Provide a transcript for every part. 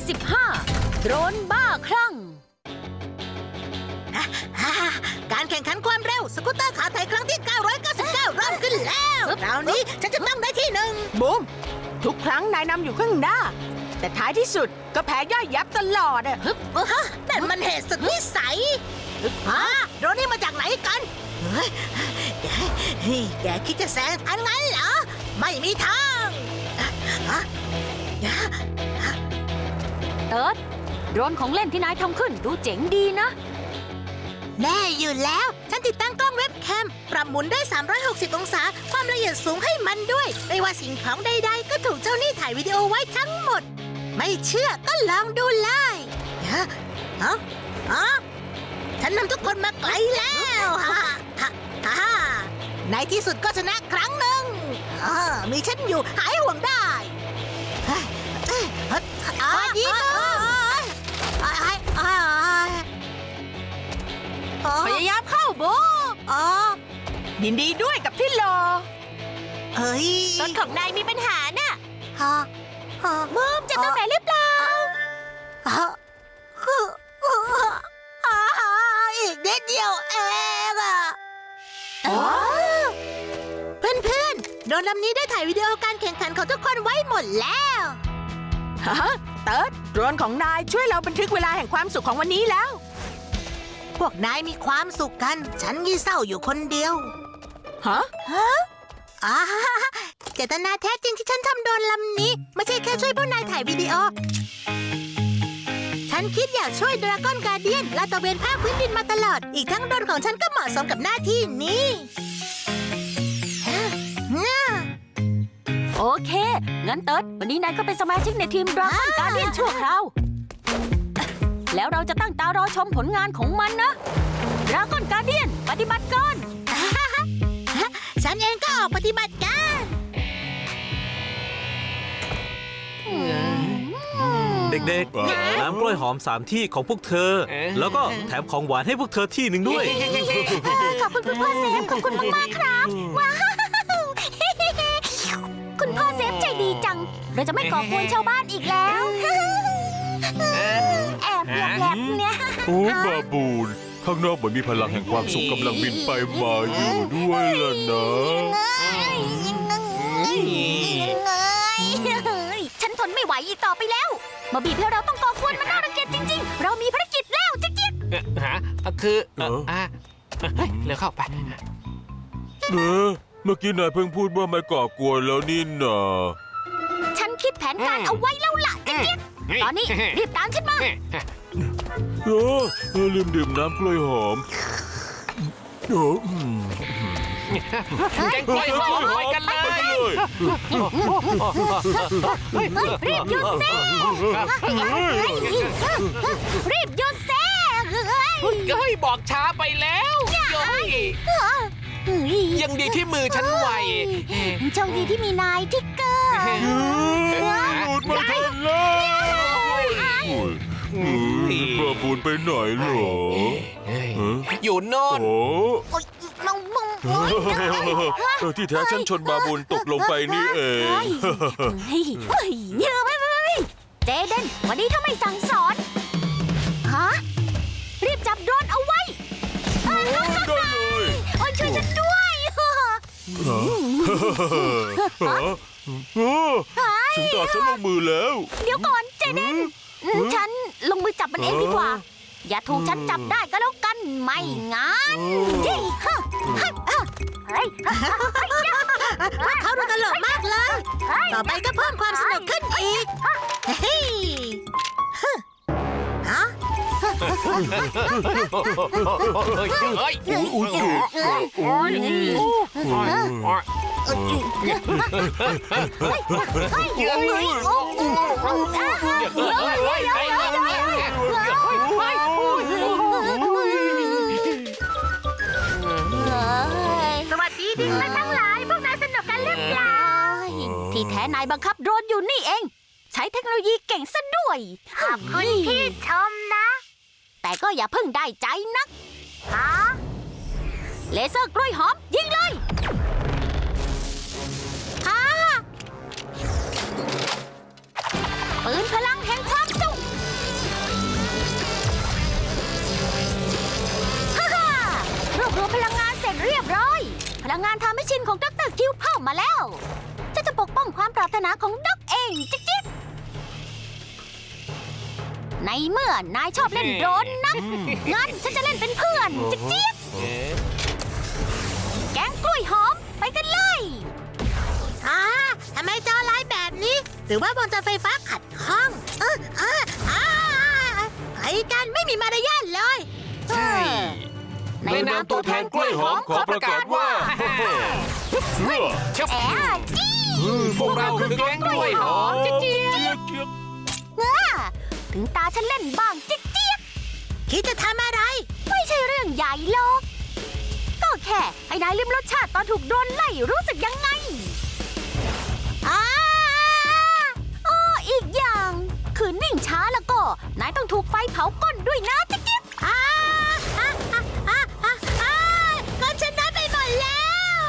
15โดรนบ้าคลั่งฮ่าการแข่งขันความเร็ว สกูตเตอร์ขาไถครั้งที่ 999 เริ่มขึ้นแล้วคราวนี้ฉันจะต้องได้ที่หนึ่งบูมทุกครั้งนายนำอยู่ข้างหน้า แต่ท้ายที่สุดก็แพ้ย่อยยับตลอดอะฮึบเออฮะนั่นมันเหตุสุดวิสัยฮะโดรนนี่มาจากไหนกันเฮ้ยแกเฮ้ยแกคิดจะแซงอันงั้นเหรอ ไม่มีทางฮะฮะ เติร์ดโดรนของเล่นที่นายทำขึ้นดูเจ๋งดีนะ แน่อยู่แล้ว ฉันติดตั้งกล้องเว็บแคม ปรับหมุนได้ 360 องศา ความละเอียดสูงให้มันด้วย ไม่ว่าสิ่งของใดๆ ก็ถูกเจ้าหนี้ถ่ายวิดีโอไว้ทั้งหมด ไม่เชื่อก็ลองดูเลยฮะฮะฮะฉันนำทุกคนมาไกลแล้วฮ่าฮ่าฮ่าในที่สุดก็ชนะครั้งหนึ่งเอ่ามีฉันอยู่หายห่วงได้เฮ้ยเอ้ยเฮ้ยสวัสดีค่ะ ยายามเข้าบูมอ๋อยินดีด้วยกับที่รอเฮ้ยรถของนายมีปัญหาน่ะฮะฮะบูมจะต้องไหนหรือเปล่าฮะคืออ่าอีกนิดเดียวเองอะเพื่อนเพื่อนๆโดรนลำนี้ได้ถ่ายวิดีโอการแข่งขันของทุกคนไว้หมดแล้วฮะเติร์ดโดรนของนายช่วยเราบันทึกเวลาแห่งความสุขของวันนี้แล้ว พวกนายมีความสุขกัน ฉันยี่เศร้าอยู่คนเดียวฮะอ่าเจตนาแท้จริงที่ฉันทำโดรนลำนี้ ไม่ใช่แค่ช่วยพวกนายถ่ายวิดีโอ ฉันคิดอยากช่วยดราก้อนการเดียนลาดตระเวนภาคพื้นดินมาตลอด อีกทั้งโดรนของฉันก็เหมาะสมกับหน้าที่นี้ฮะน่าโอเค งั้นเติร์ดวันนี้นายก็เป็นสมาชิกในทีมดราก้อนการเดียนชั่วคราว แล้วเราจะตั้งตารอชมผลงานของมันนะดราก้อนการเดียน ปฏิบัติการ ฉันเองก็ออกปฏิบัติการเด็กๆ น้ำกล้วยหอมสามที่ของพวกเธอ แล้วก็แถมของหวานให้พวกเธอที่หนึ่งด้วย ขอบคุณคุณพ่อเซฟขอบคุณมากๆครับ ว้าวคุณพ่อเซฟใจดีจัง เราจะไม่ก่อกวนชาวบ้านอีกแล้ว แอบแยบๆเนี่ย โอ้บาบูนข้างนอกเหมือนมีพลังแห่งความสุขกำลังบินไปมาอยู่ด้วยล่ะนะฉันทนไม่ไหวอีกต่อไปแล้ว มาบีบให้เราต้องก่อกวนมันน่ารังเกียจจริง ๆ เรามีภารกิจแล้วจิ๊กจิ๊กเอ่อฮะอะคือเอ่อเหรออ่อะเฮ้ยเร็วเข้าไปเออเมื่อกี้นายเพิ่งพูดว่าไม่ก่อกวนแล้วนี่นาฉันคิดแผนการเอาไว้แล้วล่ะจิ๊กจิ๊กตอนนี้รีบตามฉันมา เออเออลืมดื่มน้ำกล้วยหอมโอ้อืมแกงกล้วยหอมไปกันเลไปยกันเลยเฮ้ยรีบหยุดเซ่รีบหยุดเซ่เฮ้ยเฮ้ยบอกช้าไปแล้วเฮ้ยยังดีที่มือฉันไว โชคดีที่มีนายทิกเกอร์เฮ้ยหยุดไม่ทันแล้วโอ้ย เฮ้ยบาบูนไปไหนเหรอเฮ้ยฮะอยู่โน่นโอ้โอ๊ยมังมังเออที่แท้ฉันชนบาบูนตกลงไปนี่เองเฮ้ยเฮ้ยเยอะไปเลยเจเดนวันนี้ถ้าไม่สั่งสอน ฮะ รีบจับโดรนเอาไว้ได้เลยโอ้ยช่วยฉันด้วยฮะฮะถึงตาฉันลงมือแล้ว เดี๋ยวก่อนเจเดนอืมฉัน ลงมือจับมันเองดีกว่า อย่าถูกฉันจับได้ก็แล้วกันไม่งั้นที่ฮะฮะฮะเฮ้ยพวกเขาดูตลกมากเลย ต่อไปก็เพิ่มความสนุกขึ้นอีกเฮ้ยฮึฮะเฮ้ย สวัสดีดิฉันทั้งหลาย พวกนายสนุกกันหรือเปล่าที่แท้นายบังคับโดรนอยู่นี่เอง ใช้เทคโนโลยีเก่งซะด้วย ขอบคุณที่ชมนะ แต่ก็อย่าเพิ่งได้ใจนัก ฮะ เลเซอร์กล้วยหอมยิงเลย ปืนพลังแห่งความสุขฮ่าฮ่ารวบรวมพลังงานเสร็จเรียบร้อย พลังงานทำให้ชินของดรคิวเพิ่มมาแล้วจะจะปกป้องความปรารถนาของดกเองจิ๊จิ๊บในเมื่อนายชอบเล่นโดรนนักงั้นฉันจะเล่นเป็นเพื่อนจิ๊จิ๊บแกงกล้วยหอมไปกันเลยอ่าทำไมจอล่แบบนี้ หรือว่าบนจอไฟฟ้าขัดข้อง เออเอออ่าไอ้กันไม่มีมารยาทเลยใช่ในในนามตัวแทนกล้วยหอมขอประกาศว่าเชฟแอะจี้พวกเราคือแก๊งกล้วยหอมจิ๊กจิ๊กเงอถึงตาฉันเล่นบ้างจิ๊กจิ๊กคิดจะทำอะไร ไม่ใช่เรื่องใหญ่หรอกก็แค่ให้นายลืมรสชาติตอนถูกโดนไล่รู้สึกยังไงาก้นด้วยนะจิ๊กจิ๊กอ่าอ่าอ่าอ่าอ่าอ่าก้อนฉันได้ไปหมดแล้ว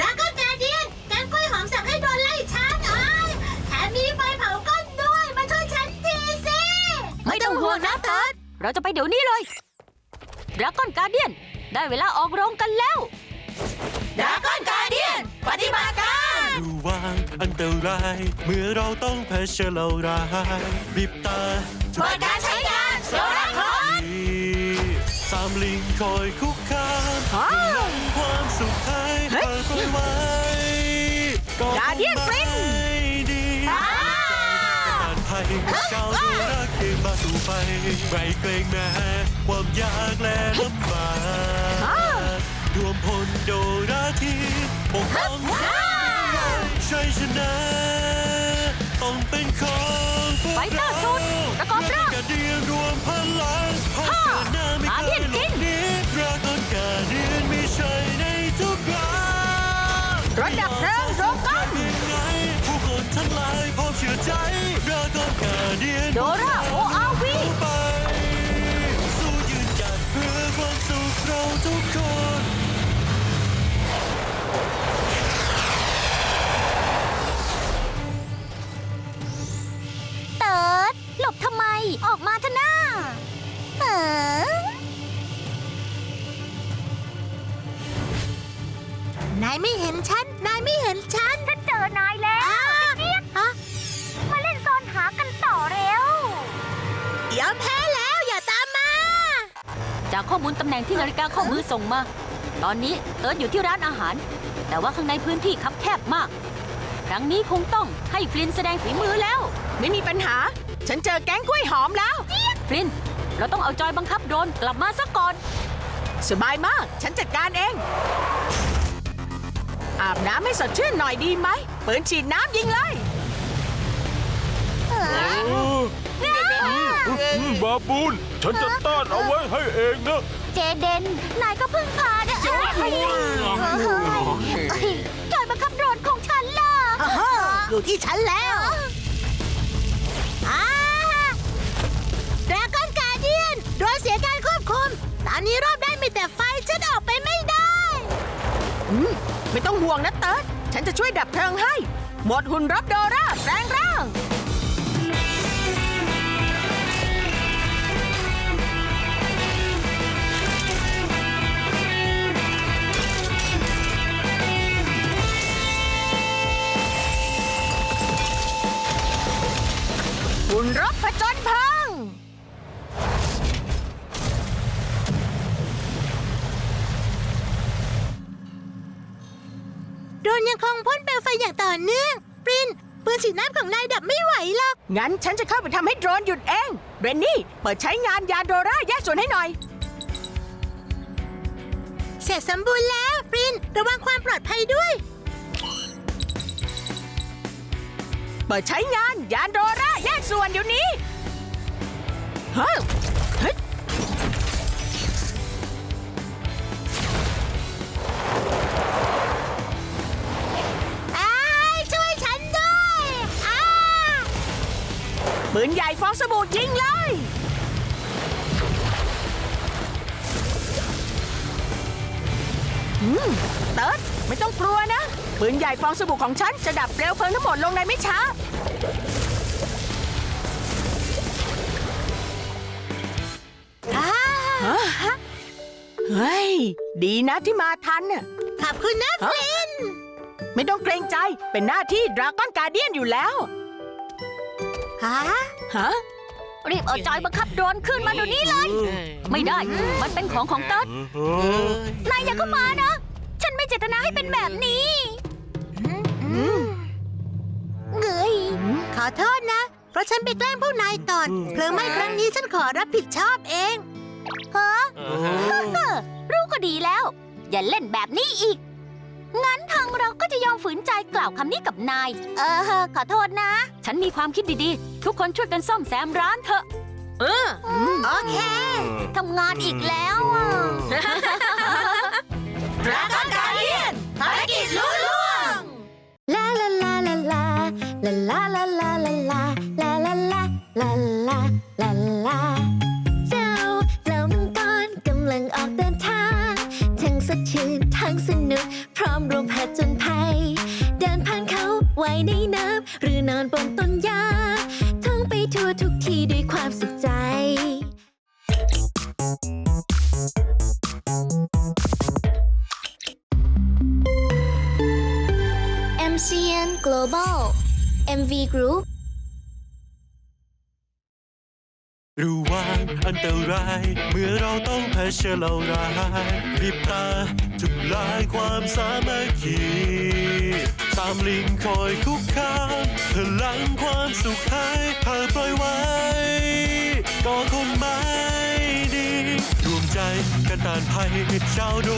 ราก้อนกาเดียนแกงกล้วยหอมสั่งให้โดนไล่ฉันเอ้ยแถมมีไฟเผาก้นด้วย มาช่วยฉันทีสิ ไม่ต้องห่วงนะเติร์ดเราจะไปเดี๋ยวนี้เลยดราก้อนการเดียน ได้เวลาออกโรงกันแล้ว ดราก้อนการเดียน ปฏิบัติการระวังอันตราย เมื่อเราต้องเผชิญเราร้ายบีบตาเปิดการใช้งานโซลาร์คลอสทีสามลิงคอยคุกคามนำความสุขให้เธอคอยไว้ก็คง Guardian Friend ไม่ดีการภัยชาวโลกรักเดินมาสู่ไปไม่เกรงแม้ความยากและลำบาก รวมพลโดราทีปกป้องชัยชนะต้องเป็นของพวกไฟเตอเราร์สุดประกอบร่างกระเดียนรวมพลังห้องเดินหน้าไม่เคยหลบหนีดราก้อนกาเดียนมีชัยในทุกครั้งรถดับเพลิงโรกันเป็นไงผู้คนทั้งหลายพร้อมเชื่อใจดราก้อนกาเดียน โดราโออาวี ไปสู้ยืนหยัดเพื่อความสุขเราทุกคน ลตำแหน่งที่นาฬิกาข้อมือส่งมา ตอนนี้เติร์ดอยู่ที่ร้านอาหาร แต่ว่าข้างในพื้นที่คับแคบมาก ครั้งนี้คงต้องให้ฟลินแสดงฝีมือแล้ว ไม่มีปัญหา ฉันเจอแก๊งกล้วยหอมแล้ว ฟลิน เราต้องเอาจอยบังคับโดรนกลับมาซะก่อน สบายมาก ฉันจัดการเอง อาบน้ำให้สดชื่นหน่อยดีไหมปืนฉีดน้ำยิงเลย บาบูน ฉันจะต้านเอาไว้ให้เองนะ เจเดน นายก็เพึ่งพานะเอ้ยจอยบังคับโดรนของฉันล่ะอยู่ที่ฉันแล้วอ่าดราก้อนการเดียนโดนเสียการควบคุม ตอนนี้รอบได้มีแต่ไฟ ฉันออกไปไม่ได้อืมไม่ต้องห่วงนะเติร์ดฉันจะช่วยดับเพลิงให้ หมดหุ่นรับโดราแปลงร่าง นฉีดน้ำของนายดับไม่ไหวหรอก งั้นฉันจะเข้าไปทำให้โดรนหยุดเองเบรนนี่ เปิดใช้งานยานโดราแยกส่วนให้หน่อย เสร็จสมบูรณ์แล้วปรินระวังความปลอดภัยด้วย เปิดใช้งานยานโดราแยกส่วนเดี๋ยวนี้เฮ้ย ปืนใหญ่ฟองสบู่ยิงเลยเติร์ดไม่ต้องกลัวนะ ปืนใหญ่ฟองสบู่ของฉัน จะดับเปลวเพลิงทั้งหมดลงในไม่ช้าฮเฮ้ย ดีนะที่มาทันน่ะ ขอบคุณนะฟลิน ไม่ต้องเกรงใจ เป็นหน้าที่ดราก้อนการเดียนอยู่แล้ว ฮะฮะรีบเอาจอยบังคับโดรนขึ้นมาเดี๋ยวนี้เลย ไม่ได้ มันเป็นของของเติร์ดนายอย่าเข้ามานะ ฉันไม่เจตนาให้เป็นแบบนี้เงยขอโทษนะ เพราะฉันไปแกล้งพวกนายก่อน เพลิงไหม้ครั้งนี้ฉันขอรับผิดชอบเองฮะรู้ก็ดีแล้ว อย่าเล่นแบบนี้อีก งั้นทางเราก็จะยอมฝืนใจกล่าวคำนี้กับนาย เออ ขอโทษนะ ฉันมีความคิดดีๆ ทุกคนช่วยกันซ่อมแซมร้านเถอะ เออ โอเคทำงานอีกแล้วอะดราก้อนการเดียนภารกิจลุล่วง ลาลาลาลาลาลาลาลาลาลาลาลาลาลาลาลาลา ชื่นทั้งสนุก พร้อมรวมผจญภัย เดินผ่านเขาไว้ในน้ำหรือนอนบนต้นหญ้าท่องไปทั่วทุกที่ด้วยความสุขใจ MCN Global MV Group รู้ว่าอันตราย เมื่อเราต้องเผชิญเหล่าร้ายรีบตาทำลายความสามัคคีตามลิงคอยคุกคามพลังความสุขหายหาปล่อยไว้ก็คงไม่ดีรวมใจกันต้านภัยชาวโด